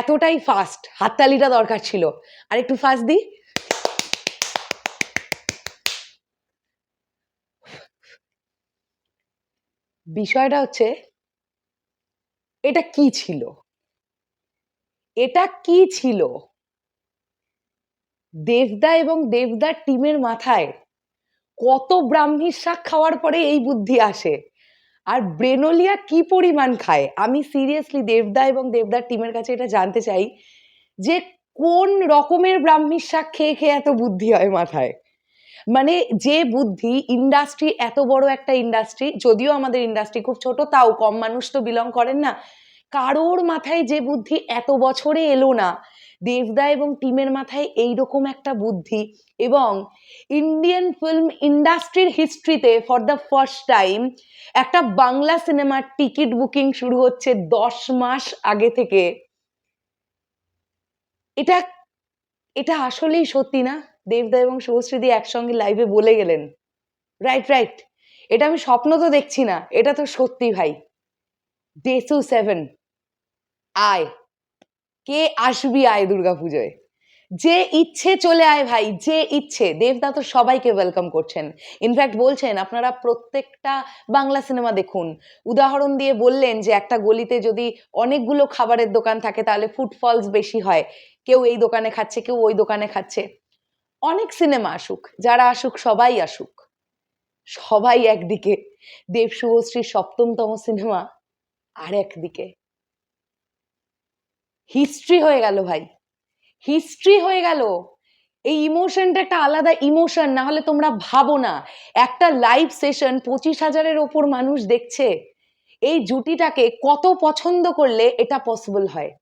এতটাই ফাস্ট হাততালিটা দরকার ছিল। আর একটু ফাস্ট দিই। বিষয়টা হচ্ছে, এটা কি ছিল? এটা কি ছিল? দেবদা এবং দেবদার টিমের মাথায় কত ব্রাহ্মীর শাক খাওয়ার পরে এই বুদ্ধি আসে? আর ব্রেনোলিয়া কি পরিমাণ খায়? আমি সিরিয়াসলি দেবদা এবং দেবদার টিমের কাছে এটা জানতে চাই যে কোন রকমের ব্রাহ্মীর শাক খেয়ে খেয়ে এত বুদ্ধি হয় মাথায়? মানে যে বুদ্ধি ইন্ডাস্ট্রি এত বড় একটা ইন্ডাস্ট্রি যদিও আমাদের ইন্ডাস্ট্রি খুব ছোট, তাও কম মানুষ তো বিলং করেন না, কারোর মাথায় যে বুদ্ধি এত বছরে এলো না দেবদা এবং টিমের মাথায় এইরকম একটা বুদ্ধি এবং ইন্ডিয়ান ফিল্ম ইন্ডাস্ট্রির হিস্ট্রিতে ফর দ্য ফার্স্ট টাইম একটা বাংলা সিনেমার টিকিট বুকিং শুরু হচ্ছে দশ মাস আগে থেকে। এটা এটা আসলেই সত্যি না? দেবদা এবং শুভশ্রীদি একসঙ্গে লাইভে বলে গেলেন। রাইট রাইট এটা আমি স্বপ্ন তো দেখছি না। এটা তো সত্যি ভাই। ডেসু সেভেন আয়। কে আসবি আয় দুর্গাপুজোয় যে ইচ্ছে চলে আয় ভাই, যে ইচ্ছে। দেবদা তো সবাইকে ওয়েলকাম করছেন। ইনফ্যাক্ট বলছেন, আপনারা প্রত্যেকটা বাংলা সিনেমা দেখুন। উদাহরণ দিয়ে বললেন যে, একটা গলিতে যদি অনেকগুলো খাবারের দোকান থাকে, তাহলে ফুটফলস বেশি হয়। কেউ এই দোকানে খাচ্ছে, কেউ ওই দোকানে খাচ্ছে। অনেক সিনেমা আসুক, যারা আসুক, সবাই আসুক। সবাই একদিকে। দেব শুভশ্রীর সপ্তমতম সিনেমা আর একদিকে। হিস্ট্রি হয়ে গেল ভাই। হিস্ট্রি হয়ে গেল। এই ইমোশনটা একটা আলাদা ইমোশন না হলে তোমরা ভাবো না। একটা লাইভ সেশন পঁচিশ হাজারের ওপর মানুষ দেখছে। এই জুটিটাকে কত পছন্দ করলে এটা পসিবল হয়।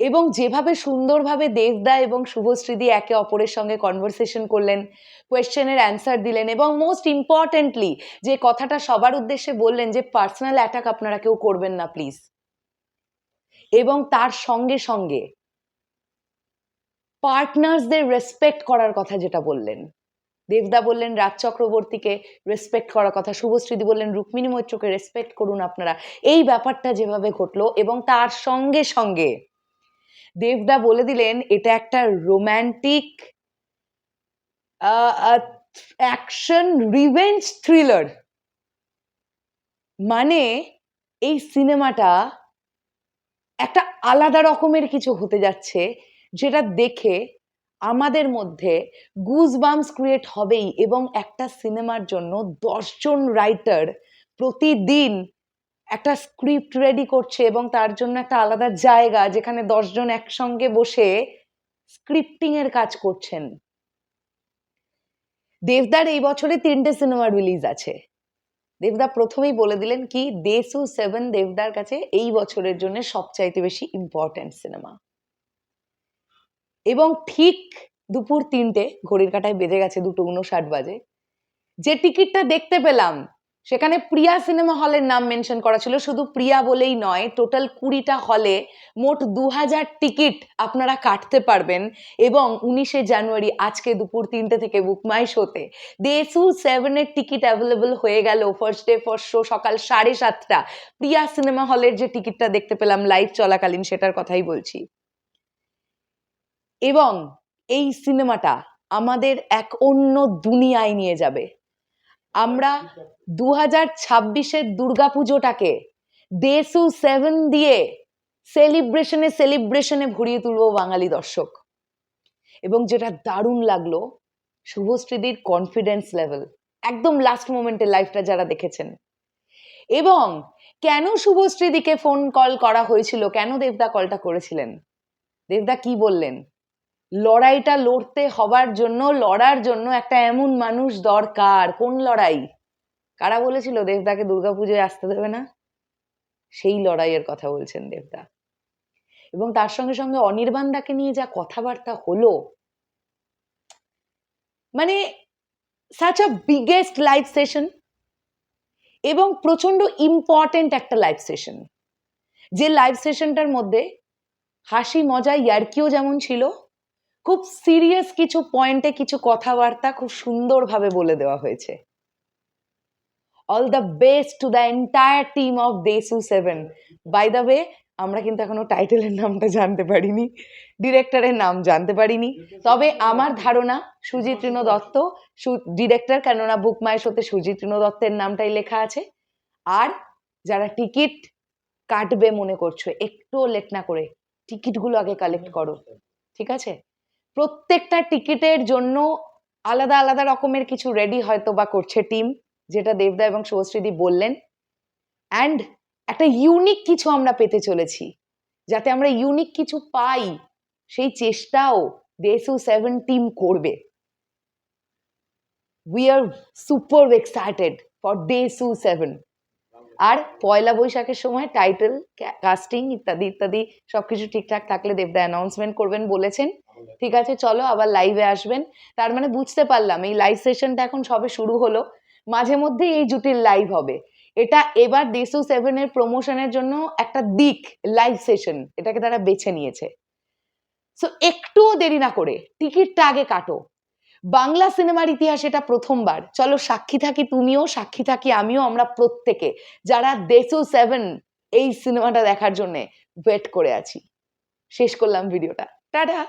এবং যেভাবে সুন্দরভাবে দেবদা এবং শুভশ্রীদি একে অপরের সঙ্গে কনভারসেশন করলেন কোয়েশ্চেনের অ্যান্সার দিলেন এবং মোস্ট ইম্পর্টেন্টলি যে কথাটা সবার উদ্দেশ্যে বললেন যে পার্সোনাল অ্যাটাক আপনারা কেউ করবেন না প্লিজ এবং তার সঙ্গে সঙ্গে পার্টনার্সদের রেসপেক্ট করার কথা যেটা বললেন। দেবদা বললেন, রাজ চক্রবর্তীকে রেসপেক্ট করার কথা। শুভশ্রীদি বললেন, রুক্মিণী মৈত্রকে রেসপেক্ট করুন আপনারা। এই ব্যাপারটা যেভাবে ঘটলো এবং তার সঙ্গে সঙ্গে দেবদা বলে দিলেন, এটা একটা রোম্যান্টিক অ্যাকশন রিভেঞ্জ থ্রিলার মানে এই সিনেমাটা একটা আলাদা রকমের কিছু হতে যাচ্ছে, যেটা দেখে আমাদের মধ্যে গুজ বামস ক্রিয়েট হবেই এবং একটা সিনেমার জন্য দশজন রাইটার প্রতিদিন একটা স্ক্রিপ্ট রেডি করছে এবং তার জন্য একটা আলাদা জায়গা যেখানে দশজন একসঙ্গে বসে স্ক্রিপ্টিং এর কাজ করছেন। দেবদার এই বছরে তিনটে সিনেমা রিলিজ আছে। দেবদা প্রথমেই বলে দিলেন কি, দেসু সেভেন দেবদার কাছে এই বছরের জন্য সবচাইতে বেশি ইম্পর্ট্যান্ট সিনেমা এবং ঠিক দুপুর তিনটে, ঘড়ির কাঁটায় বেজে গেছে দুটো উনষাট বাজে। যে টিকিটটা দেখতে পেলাম সেখানে প্রিয়া সিনেমা হলের নাম মেনশন করা ছিল, শুধু প্রিয়া বলেই নয়, টোটাল কুড়িটা হলে মোট দু হাজার টিকিট আপনারা কাটতে পারবেন এবং উনিশে জানুয়ারি, আজকে দুপুর তিনটে থেকে বুকমাই শোতে। দেসু সেভেনের টিকিট অ্যাভেলেবল হয়ে গেল ফার্স্ট ডে ফার্স্ট শো সকাল সাড়ে সাতটা। প্রিয়া সিনেমা হলের যে টিকিটটা দেখতে পেলাম লাইভ চলাকালীন, সেটার কথাই বলছি। এবং এই সিনেমাটা আমাদের এক অন্য দুনিয়ায় নিয়ে যাবে। আমরা দু হাজার ছাব্বিশের দুর্গাপুজোটাকে দেসু সেভেন দিয়ে সেলিব্রেশনে সেলিব্রেশনে ভরিয়ে তুলব বাঙালি দর্শক। এবং যেটা দারুণ লাগল, শুভশ্রীদির কনফিডেন্স লেভেল একদম লাস্ট মোমেন্টে লাইফটা যারা দেখেছেন। এবং কেন শুভশ্রীদিকে ফোন কল করা হয়েছিল, কেন দেবদা কলটা করেছিলেন? দেবদা কি বললেন? লড়াইটা লড়তে হবার জন্য, লড়ার জন্য একটা এমন মানুষ দরকার। কোন লড়াই? কারা বলেছিল দেবদাকে দুর্গাপুজোয় আসতে দেবে না? সেই লড়াইয়ের কথা বলছেন দেবদা। এবং তার সঙ্গে সঙ্গে অনির্বাণদাকে নিয়ে যা কথাবার্তা হলো মানে such a biggest live session এবং প্রচণ্ড ইম্পর্টেন্ট একটা লাইভ সেশন যে লাইভ সেশনটার মধ্যে হাসি মজা ইয়ার্কিও যেমন ছিল খুব সিরিয়াস কিছু পয়েন্টে কিছু কথাবার্তা খুব সুন্দরভাবে বলে দেওয়া হয়েছে। All the best to the entire team of দেসু seven by the way আমরা কিন্তু এখনও টাইটেলের নামটা জানতে পারিনি ডিরেক্টরের নাম জানতে পারিনি। তবে আমার ধারণা সুজিতৃণ দত্ত ডিরেক্টর কেননা বুক মাই শোতে সুজিতৃণ দত্তের নামটাই লেখা আছে। আর যারা টিকিট কাটবে মনে করছ, একটুও লেট না করে টিকিটগুলো আগে কালেক্ট করো। ঠিক আছে? প্রত্যেকটা টিকিটের জন্য আলাদা আলাদা রকমের কিছু রেডি হয়তো বা করছে টিম যেটা দেবদা এবং শুভশ্রীদি বললেন। অ্যান্ড একটা ইউনিক কিছু আমরা পেতে চলেছি। যাতে আমরা ইউনিক কিছু পাই, সেই চেষ্টাও দেসু সেভেন টিম করবে। We are super excited for ডেসু seven আর পয়লা বৈশাখের সময় টাইটেল কাস্টিং ইত্যাদি ইত্যাদি সবকিছু ঠিকঠাক থাকলে দেবদা অ্যানাউন্সমেন্ট করবেন বলেছেন। ঠিক আছে, চলো আবার লাইভে আসবেন। তার মানে বুঝতে পারলাম, এই লাইভ সেশনটা এখন সবে শুরু হলো। মাঝে মধ্যে এই জুটির লাইভ হবে। এটা এবার দেসু সেভেনের প্রমোশনের জন্য একটা দিক লাইভ সেশন এটাকে তারা বেছে নিয়েছে। সো একটুও দেরি না করে, টিকিটটা আগে কাটো। বাংলা সিনেমার ইতিহাসে এটা প্রথমবার। চলো, সাক্ষী থাকি তুমিও, সাক্ষী থাকি আমিও, আমরা প্রত্যেকে, যারা দেসু সেভেন এই সিনেমাটা দেখার জন্যে ওয়েট করে আছি। শেষ করলাম ভিডিওটা টাটা!